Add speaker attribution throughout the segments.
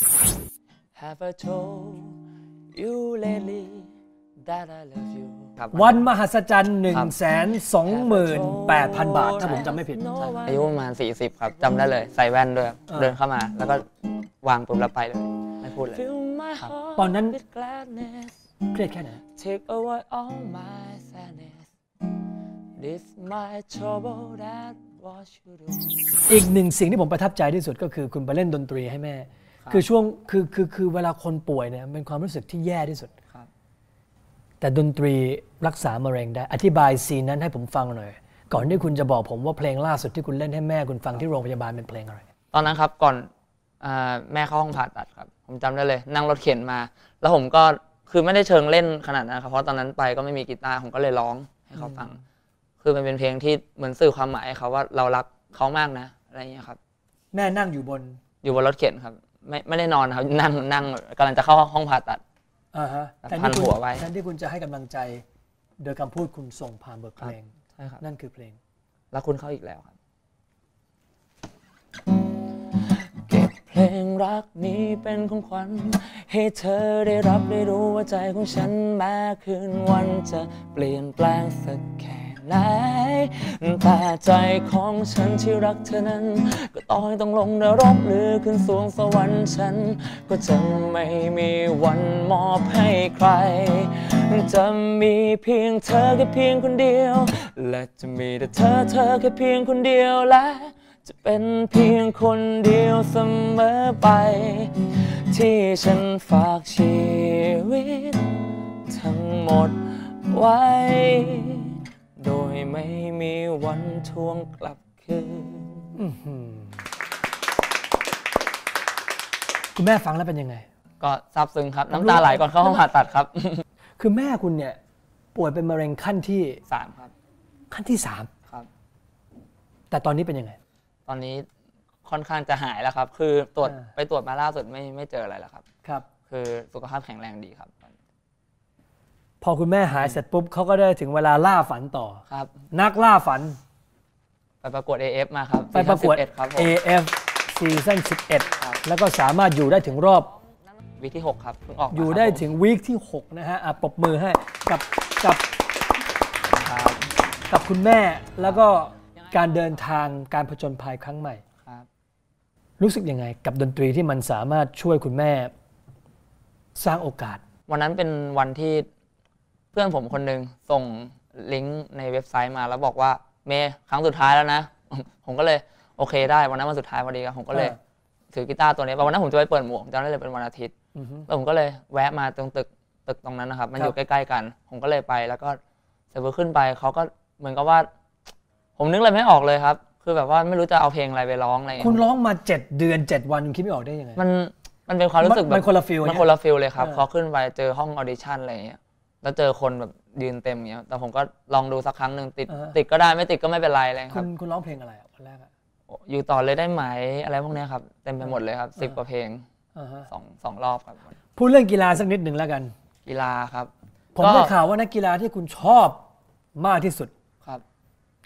Speaker 1: Have I told you lately that I love you ครับ
Speaker 2: วันมหัศจรรย์1 2
Speaker 1: ครับ
Speaker 2: 8 0 0 0 บาท ถ้าผมจำไม่ผิด
Speaker 1: อายุประมาณ 40 ครับจำได้เลย ใส่แว่นด้วยครับ
Speaker 2: อ่า
Speaker 1: เดินเข้ามา แล้วก็วางปุ๊บแล้วไปเลย ไม่พูดเลย
Speaker 2: ตอนนั้น
Speaker 1: with gladness
Speaker 2: เครียดแค่ไหน
Speaker 1: Take away all my sadness This my trouble that was you do
Speaker 2: อีกหนึ่งสิ่งที่ผมประทับใจที่สุดก็คือคุณไปเล่นดนตรีให้แม่ คือช่วงคือคือคือเวลาคนป่วยเนี่ยเป็นความรู้สึกที่แย่ที่สุด
Speaker 1: ครับ
Speaker 2: แต่ดนตรีรักษามะเร็งได้ อธิบายซีนนั้นให้ผมฟังหน่อย ก่อนที่คุณจะบอกผมว่าเพลงล่าสุดที่คุณเล่นให้แม่คุณฟังที่โรงพยาบาลเป็นเพลงอะไร
Speaker 1: ตอนนั้นครับก่อนอาแม่เข้าห้องผ่าตัดครับ ผมจำได้เลย นั่งรถเข็นมา แล้วผมก็คือไม่ได้เชิงเล่นขนาดนั้นครับเพราะตอนนั้นไปก็ไม่มีกีตาร์ผมก็เลยร้องให้เขาฟัง คือมันเป็นเพลงที่เหมือนสื่อความหมายให้เขาว่าเรารักเขามากนะอะไรอย่างเงี้ยครับ
Speaker 2: แม่นั่งอยู่บน
Speaker 1: อยู่บนรถเข็นครับ ไม่ไม่ได้นอนครับ นั่งนั่งกำลังจะเข้าห้องผ่าตัด
Speaker 2: อ่าฮะ
Speaker 1: แล้ว
Speaker 2: แทน
Speaker 1: พัน
Speaker 2: ที่คุณ
Speaker 1: หัวไว้
Speaker 2: แทนที่คุณจะให้กำลังใจ โดยคำพูดคุณส่งผ่านบทเพลง
Speaker 1: ใช่ครับ
Speaker 2: นั่นคือเพลง
Speaker 1: แล้วคุณเข้าอีกแล้วครับ เก็บเพลงรักนี้เป็นของขวัญ ให้เธอได้รับได้รู้ว่าใจของฉันแม้คืนวันจะเปลี่ยนแปลงสักแค่ ไหน แต่ใจของฉันที่รักเธอนั้น ก็ต่อให้ต้องลงนรกหรือขึ้นสวงสวรรค์ฉัน ก็จะไม่มีวันมอบให้ใคร จะมีเพียงเธอแค่เพียงคนเดียว และจะมีแต่เธอเธอแค่เพียงคนเดียวและจะเป็นเพียงคนเดียวเสมอไป ที่ฉันฝากชีวิต ทั้งหมดไว้ ไม่มีวันทวงกลับคืน
Speaker 2: คุณแม่ฟังแล้วเป็นยังไง
Speaker 1: ก็ซาบซึ้งครับ น้ำตาไหลก่อนเข้าห้องผ่าตัดครับ
Speaker 2: คือแม่คุณเนี่ย ป่วยเป็นมะเร็งขั้นที่
Speaker 1: สามครับ
Speaker 2: ขั้นที่สาม
Speaker 1: ครับ
Speaker 2: แต่ตอนนี้เป็นยังไง
Speaker 1: ตอนนี้ค่อนข้างจะหายแล้วครับ คือตรวจ
Speaker 2: อ่า
Speaker 1: ไปตรวจมาล่าสุดไม่ไม่เจออะไรแล้วครับ
Speaker 2: ครับ
Speaker 1: คือสุขภาพแข็งแรงดีครับ
Speaker 2: พอคุณแม่หายเสร็จปุ๊บเขาก็ได้ถึงเวลาล่าฝันต่อ
Speaker 1: ครับ
Speaker 2: นักล่าฝัน
Speaker 1: ไปประกวด AF มาครับ
Speaker 2: ไปประกวด
Speaker 1: ซีซั่น11ครับผม
Speaker 2: AF ซีซั่น
Speaker 1: ครับ
Speaker 2: 11 แล้วก็สามารถอยู่ได้ถึงรอบ
Speaker 1: วีคที่ 6 ครับเพิ่งออกมา
Speaker 2: อยู่ได้
Speaker 1: ครับผม
Speaker 2: ถึงวีคที่ 6 นะฮะอะปรบมือให้กับกับ
Speaker 1: ครับ
Speaker 2: กับคุณแม่แล้วก็การเดินทางการผจญภัยครั้งใหม่
Speaker 1: ครับ
Speaker 2: รู้สึกยังไง กับดนตรีที่มันสามารถช่วยคุณแม่ สร้างโอกาส
Speaker 1: วันนั้นเป็นวันที่ เพื่อนผมคนหนึ่งส่งลิงก์ในเว็บไซต์มาแล้วบอกว่าเมย์ครั้งสุดท้ายแล้วนะ ผมก็เลยโอเคได้วันนั้นวันสุดท้ายพอดีครับผมก็เลย
Speaker 2: เออ
Speaker 1: ถือกีตาร์ตัวนี้ไปวันนั้นผมจะไปเปิดหมวกจำได้เลยเป็นวันอาทิตย์
Speaker 2: อือฮึ
Speaker 1: แล้วผมก็เลยแวะมาตรงตึกตึกตรงนั้นนะครับ มัน
Speaker 2: ครับ
Speaker 1: อยู่ใกล้ๆกัน ผมก็เลยไปแล้วก็เสร็จปุ๊บขึ้นไปเขาก็เหมือนกับว่า ผมนึกอะไรไม่ออกเลยครับ คือแบบว่าไม่รู้จะเอาเพลงอะไรไปร้องอะไรอย่าง
Speaker 2: คุณ
Speaker 1: เงี้ย
Speaker 2: ร้องมา 7 เดือน 7 วันคุณคิดไม่ออกได้ยังไง
Speaker 1: มันมันเป็นความรู้สึกแบบ
Speaker 2: มันคนละฟีล
Speaker 1: มัน
Speaker 2: เนี่ย
Speaker 1: คนละฟิลเลยครับ
Speaker 2: เออ
Speaker 1: พอขึ้นไปเจอห้องออดิชั่นอะไรอย่างเงี้ย แล้วเจอคนแบบยืนเต็มอย่างเงี้ย แต่ผมก็ลองดูสักครั้งหนึ่งติดติดก็ได้ไม่ติดก็ไม่เป็นไรเลยค
Speaker 2: คุ
Speaker 1: รับ
Speaker 2: ณคุณร้องเพลงอะไรอะวันแรกอะ
Speaker 1: อยู่ต่อเลยได้ไหมอะไรพวกเนี้ยครับ เต็มไปหมดเลยครับสิบกว่าเพลง
Speaker 2: อ่าฮะ
Speaker 1: สองสองรอบครับ
Speaker 2: พูดเรื่องกีฬาสักนิดหนึ่งแล้วกัน
Speaker 1: กีฬาครับ
Speaker 2: ผม
Speaker 1: ก็
Speaker 2: ได้ข่าวว่านักกีฬาที่คุณชอบมากที่สุด
Speaker 1: ครับ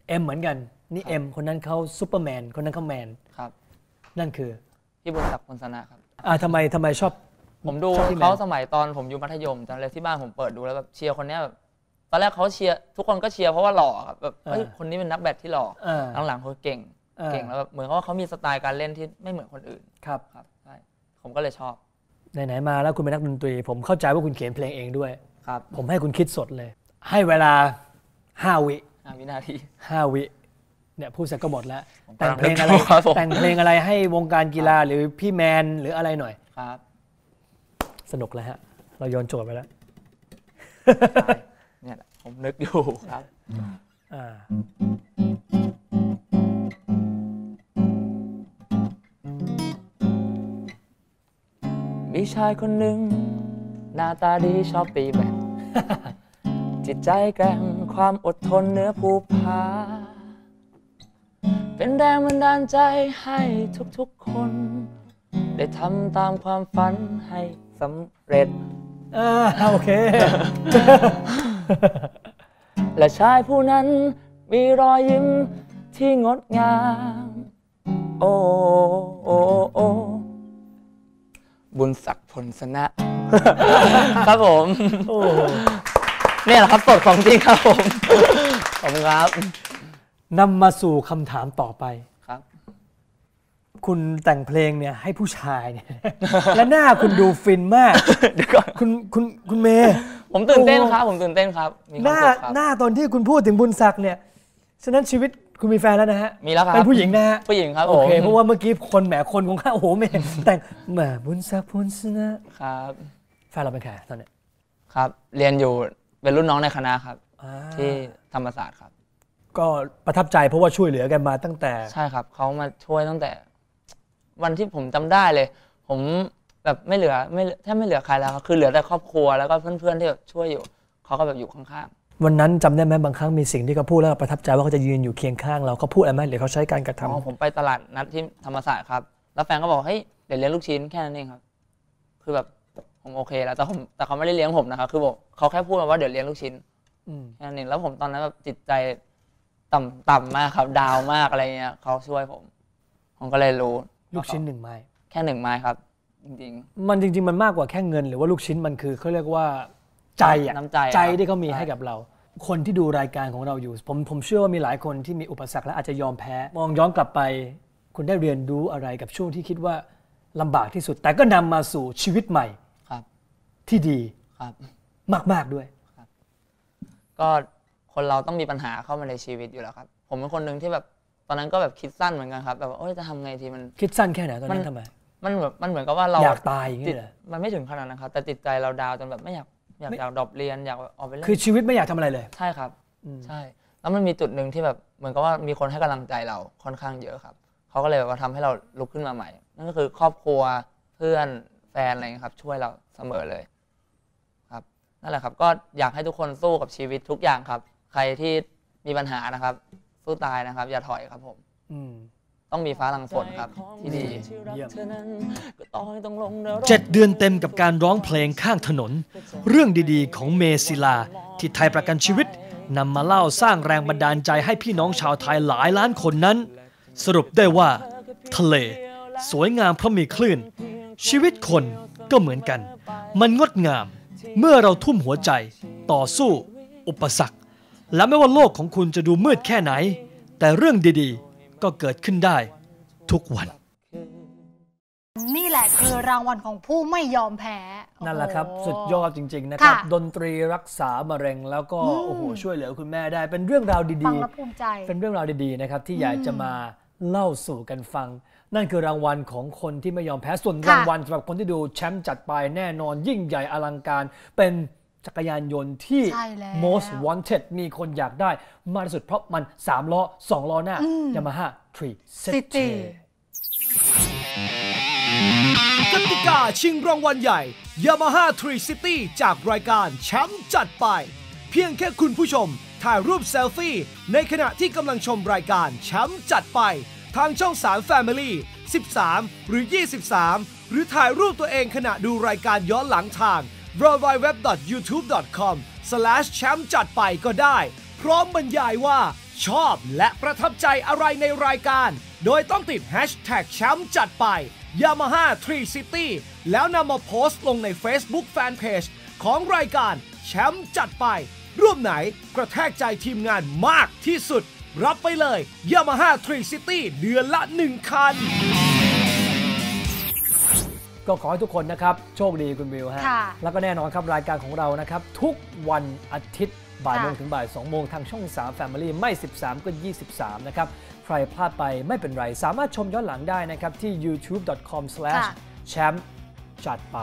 Speaker 2: เอ็มเหมือนกันนี่เอ็มคนนั้นเขาซูเปอร์แมนคนนั้นเขาแมน
Speaker 1: ครับ
Speaker 2: นั่นคือ
Speaker 1: พี่บุญศักดิ์พลสนะครับ
Speaker 2: อ่าทำไมทำไมชอบ
Speaker 1: ผมดู
Speaker 2: ชอบพี่แมน
Speaker 1: เขาสมัยตอนผมอยู่มัธยมจำเลยที่บ้านผมเปิดดูแล้วแบบเชียร์คนเนี้ยแบบตอนแรกเขาเชียร์ทุกคนก็เชียร์เพราะว่าหล่อครับแบบเฮ้ยคนนี้เป็นนักแบดที่หล่อ
Speaker 2: เออ
Speaker 1: หลังๆเขาเก่ง
Speaker 2: เออ
Speaker 1: เก่งแล้วแบบเหมือนกับว่าเขามีสไตล์การเล่นที่ไม่เหมือนคนอื่น
Speaker 2: ครับ
Speaker 1: ครับใช่ผมก็เลยชอบ
Speaker 2: ไหนๆมาแล้วคุณเป็นนักดนตรี ผมเข้าใจว่าคุณเขียนเพลงเองด้วย
Speaker 1: ครับ
Speaker 2: ผมให้คุณคิดสดเลย ให้เวลา5วิ
Speaker 1: ห้าวินาที
Speaker 2: 5วิเนี่ยพูดเสร็จก็หมดแล้ว
Speaker 1: ผม
Speaker 2: แต่ง
Speaker 1: กำลัง
Speaker 2: เพลงอะไร
Speaker 1: นึกอยู่ครับผม
Speaker 2: แต่งเพลงอะไรให้วงการกีฬาหรือพี่แมนหรืออะไรหน่อย
Speaker 1: ครับ
Speaker 2: สนุกแล้วฮะ เราโยนโจทย์ไปแล้ว
Speaker 1: เนี่ยแหละผมนึกอยู่ครับ
Speaker 2: อ่า
Speaker 1: มีชายคนหนึ่ง หน้าตาดีชอบตีแบดจิตใจแกร่งความอดทนเหนื้อภูผา เป็นแรงบันดาลใจให้ทุกๆคน ได้ทำตามความฝันให้ สำเร็จ
Speaker 2: อ่าโอเค
Speaker 1: และชายผู้นั้นมีรอยยิ้มที่งดงาม โอ้โอ้โอ้บุญศักดิ์พลสนะ ครับผม
Speaker 2: โอ้
Speaker 1: เนี่ยแหละครับสดของจริงครับผม ขอบคุณครับ
Speaker 2: นำมาสู่คำถามต่อไป
Speaker 1: ครับ
Speaker 2: คุณแต่งเพลงเนี่ยให้ผู้ชายเนี่ยและหน้าคุณดูฟินมาก
Speaker 1: เดี๋ยวก่อน
Speaker 2: คุณคุณคุณเมย์
Speaker 1: ผมตื่นเต้น
Speaker 2: โอ้
Speaker 1: ครับ ผมตื่นเต้นครับมีค
Speaker 2: ห
Speaker 1: วาม
Speaker 2: น้า
Speaker 1: สุขครับ
Speaker 2: หน้าตอนที่คุณพูดถึงบุญศักดิ์เนี่ยฉะนั้นชีวิตคุณมีแฟนแล้วนะฮะ
Speaker 1: มีแล้วครับ
Speaker 2: เป็นผู้หญิงนะฮะ
Speaker 1: ผู้หญิงครับ
Speaker 2: โอ
Speaker 1: ผม
Speaker 2: เคเพราะว่าเมื่อกี้คนแหมคนคงข้าโอ้โหเมย์แต่งแหมบุญศักดิ์พลสนะครับแฟนเราเป็นใครตอนเนี้ย
Speaker 1: ครับ เรียนอยู่เป็นรุ่นน้องในคณะครับ
Speaker 2: อ่า
Speaker 1: ที่ธรรมศาสตร์ครับ
Speaker 2: ก็ประทับใจเพราะว่าช่วยเหลือกันมาตั้งแต่
Speaker 1: ใช่ครับเขามาช่วยตั้งแต่ วันที่ผมจำได้เลย ผมแบบไม่เหลือไม่แทบไม่เหลือใครแล้วครับคือเหลือแต่ครอบครัวแล้วก็เพื่อนๆที่แบบช่วยอยู่เขาก็แบบอยู่ข้าง
Speaker 2: วันนั้นจำได้ไหมบางครั้งมีสิ่งที่เขาพูดแล้วเราประทับใจว่าเขาจะยืนอยู่เคียงข้างเราเขาพูดอะไรไหมหรือเขาใช้การกระ
Speaker 1: ๆ
Speaker 2: ทำ
Speaker 1: อ๋อผมไปตลาดนัดที่ธรรมศาสตร์ครับ แล้วแฟนก็บอกเฮ้ยเดี๋ยวเลี้ยงลูกชิ้นแค่นั้นเองครับ คือแบบผมโอเคแล้วแต่ผมแต่เขาไม่ได้เลี้ยงผมนะครับคือบอกเขาแค่พูดมาว่าเดี๋ยวเลี้ยงลูกชิ้น
Speaker 2: อืม
Speaker 1: แค่นั้นเองแล้วผมตอนนั้นแบบจิตใจต่ำต่ำมากครับ ดาวมากอะไรเงี้ยเขาช่วยผม ผมก็เลยรู้
Speaker 2: ลูกชิ้นหนึ่งไม้
Speaker 1: แค่หนึ่งไม้ครับ จริง
Speaker 2: มันจริง ๆ มันมากกว่าแค่เงิน หรือว่าลูกชิ้นมันคือเขาเรียกว่าใจอะ
Speaker 1: น้ำใจอะ
Speaker 2: ใจที่เขามี
Speaker 1: ใช่
Speaker 2: ให้กับเรา คนที่ดูรายการของเราอยู่ ผมผมเชื่อว่ามีหลายคนที่มีอุปสรรคและอาจจะยอมแพ้ มองย้อนกลับไป คุณได้เรียนรู้อะไรกับช่วงที่คิดว่าลำบากที่สุด แต่ก็นำมาสู่ชีวิตใหม่
Speaker 1: ๆครับ
Speaker 2: ที่ดี
Speaker 1: ครับ
Speaker 2: มากๆด้วย
Speaker 1: ก็คนเราต้องมีปัญหาเข้ามาในชีวิตอยู่แล้วครับ ผมเป็นคนหนึ่งที่แบบ ตอนนั้นก็แบบคิดสั้นเหมือนกันครับแบบว่าโอ้ยจะทำไงทีมัน
Speaker 2: คิดสั้นแค่ไหนตอนนั้
Speaker 1: มัน น
Speaker 2: ทำไม
Speaker 1: มันเหมือนมันเหมือนกับว่าเรา
Speaker 2: อยากตายอย่างนี้
Speaker 1: จิต
Speaker 2: เหรอ
Speaker 1: มันไม่ถึงขนาดนั้นครับ แต่จิตใจเราดาวจนแบบไม่อยากอยาก
Speaker 2: ไม่
Speaker 1: อยากดรอปเรียนอยากออกไปเล่น
Speaker 2: คือชีวิตไม่อยากทำอะไรเลย
Speaker 1: ใช่ครับ
Speaker 2: อืม
Speaker 1: ใช่ แล้วมันมีจุดหนึ่งที่แบบเหมือนกับว่ามีคนให้กำลังใจเราค่อนข้างเยอะครับเขาก็เลยแบบว่าทำให้เราลุกขึ้นมาใหม่ นั่นก็คือครอบครัวเพื่อนแฟนอะไรอย่างเงี้ยครับ ช่วยเราเสมอเลยครับนั่นแหละครับ ก็อยากให้ทุกคนสู้กับชีวิตทุกอย่างครับ ใครที่มีปัญหานะครับ สู้ตายนะครับ อย่าถอยครับผม
Speaker 2: อืม
Speaker 1: ต้องมีฟ้าหลังฝนครับ ที่ดี
Speaker 2: เยี่ยม
Speaker 3: เจ็ดเดือนเต็มกับการร้องเพลงข้างถนน เรื่องดีๆ ของเมศิลา ที่ไทยประกันชีวิตนำมาเล่าสร้างแรงบันดาลใจให้พี่น้องชาวไทยหลายล้านคนนั้น สรุปได้ว่า ทะเล สวยงามเพราะมีคลื่น ชีวิตคนก็เหมือนกัน มันงดงาม เมื่อเราทุ่มหัวใจ ต่อสู้ อุปสรรค และไม่ว่าโลกของคุณจะดูมืดแค่ไหน แต่เรื่องดีๆ ก็เกิดขึ้นได้ทุกวัน
Speaker 4: นี่แหละคือรางวัลของผู้ไม่ยอมแพ้
Speaker 2: นั่นแหละครับ
Speaker 4: โอ้โห
Speaker 2: สุดยอดจริง ๆ นะครับ
Speaker 4: ค่ะ
Speaker 2: ดนตรีรักษามะเร็งแล้วก็ โอ้โห ช่วยเหลือคุณแม่ได้ เป็นเรื่องราว
Speaker 4: ฟั
Speaker 2: ดี
Speaker 4: งแล้วภูมิใจ
Speaker 2: ๆ เป็นเรื่องราวดีๆ นะครับ ที่อยากจะมาเล่าสู่กันฟัง นั่นคือรางวัลของคนที่ไม่ยอมแพ้ส่วน
Speaker 4: ค่ะ
Speaker 2: รางวัลสำหรับคนที่ดูแชมป์จัดไปแน่นอนยิ่งใหญ่อลังการ เป็น จักรยานยนต์ที่
Speaker 4: ใช่แล้ว
Speaker 2: most wanted มีคนอยากได้มากที่สุดเพราะมัน 3 ล้อ 2 ล้อหน้า Yamaha 3
Speaker 4: City
Speaker 2: City
Speaker 3: กติกาชิงรางวัลใหญ่ Yamaha 3 City จากรายการแชมป์จัดไป เพียงแค่คุณผู้ชม ถ่ายรูปเซลฟี่ ในขณะที่กำลังชมรายการแชมป์จัดไป ทางช่อง 3 Family 13 หรือ 23 หรือถ่ายรูปตัวเองขณะดูรายการย้อนหลังทาง www.youtube.com แชมป์จัดไปก็ได้ พร้อมบรรยายว่า ชอบและประทับใจอะไรในรายการ โดยต้องติด Hashtag แชมป์จัดไป Yamaha 3 City แล้วนำมาโพสต์ลงใน Facebook Fanpage ของรายการแชมป์จัดไปรูปไหนกระแทกใจทีมงานมากที่สุด รับไปเลย Yamaha 3 City เดือนละ 1 คัน
Speaker 2: ก็ขอให้ทุกคนนะครับโชคดีคุณวิวฮะ
Speaker 4: ค่ะ
Speaker 2: แล้วก็แน่นอนครับรายการของเรานะครับ ทุกวันอาทิตย์บ่าย
Speaker 4: ค่ะ
Speaker 2: โมงถึงบ่าย2โมงทางช่อง 3 Family ไม่ 13 ก็ 23 นะครับ ใครพลาดไปไม่เป็นไร สามารถชมย้อนหลังได้นะครับ ที่ youtube.com/champ จัดไป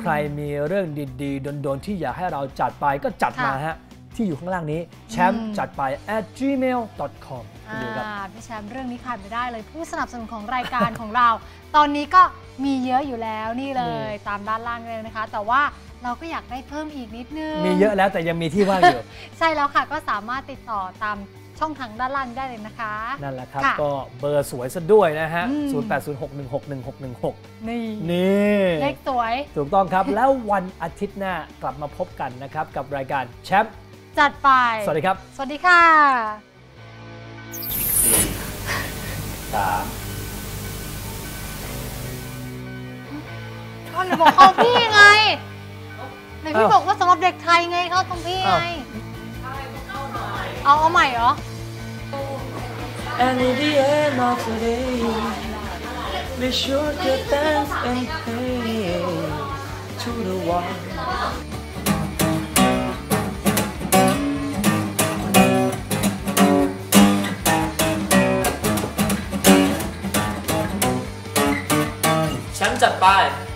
Speaker 2: ใครมีเรื่องดีๆโดนๆที่อยากให้เราจัดไปก็จัด
Speaker 4: ค่ะ
Speaker 2: มาฮะ ที่อยู่ข้างล่างนี้แชมป์จัดไป at gmail.com คุณวิวครับ
Speaker 4: อ่าพี่แชมป์เรื่องนี้ขาดไม่ได้เลยผู้สนับสนุนของรายการของเรา ตอนนี้ก็มีเยอะอยู่แล้วนี่เลยตามด้านล่างเลยนะคะ แต่ว่าเราก็อยากได้เพิ่มอีกนิดนึง
Speaker 2: มีเยอะแล้วแต่ยังมีที่ว่างอยู่
Speaker 4: ใช่แล้วค่ะก็สามารถติดต่อตามช่องทางด้านล่างได้เลยนะคะ
Speaker 2: นั่นแหละครับ
Speaker 4: ค่ะ
Speaker 2: ก็เบอร์สวยซะด้วยนะฮะ
Speaker 4: อืม
Speaker 2: 0806161616
Speaker 4: นี่
Speaker 2: นี่
Speaker 4: เลขสวย
Speaker 2: ถูกต้องครับ แล้ววันอาทิตย์หน้ากลับมาพบกันนะครับ กับรายการแชมป์
Speaker 4: จัดไป
Speaker 2: สวัสดีครับ
Speaker 4: สวัสดีค่ะ
Speaker 2: สาม
Speaker 4: ก็เลยบอกเข้าพี่ไงไหนพี่
Speaker 2: อ้าว
Speaker 4: บอกว่าสำหรับเด็กไทยไงเข้าตรงพี่ไง เอาเอาใหม่เหรอ
Speaker 1: And in the end of the day we should give thanks and pray to the one Bye.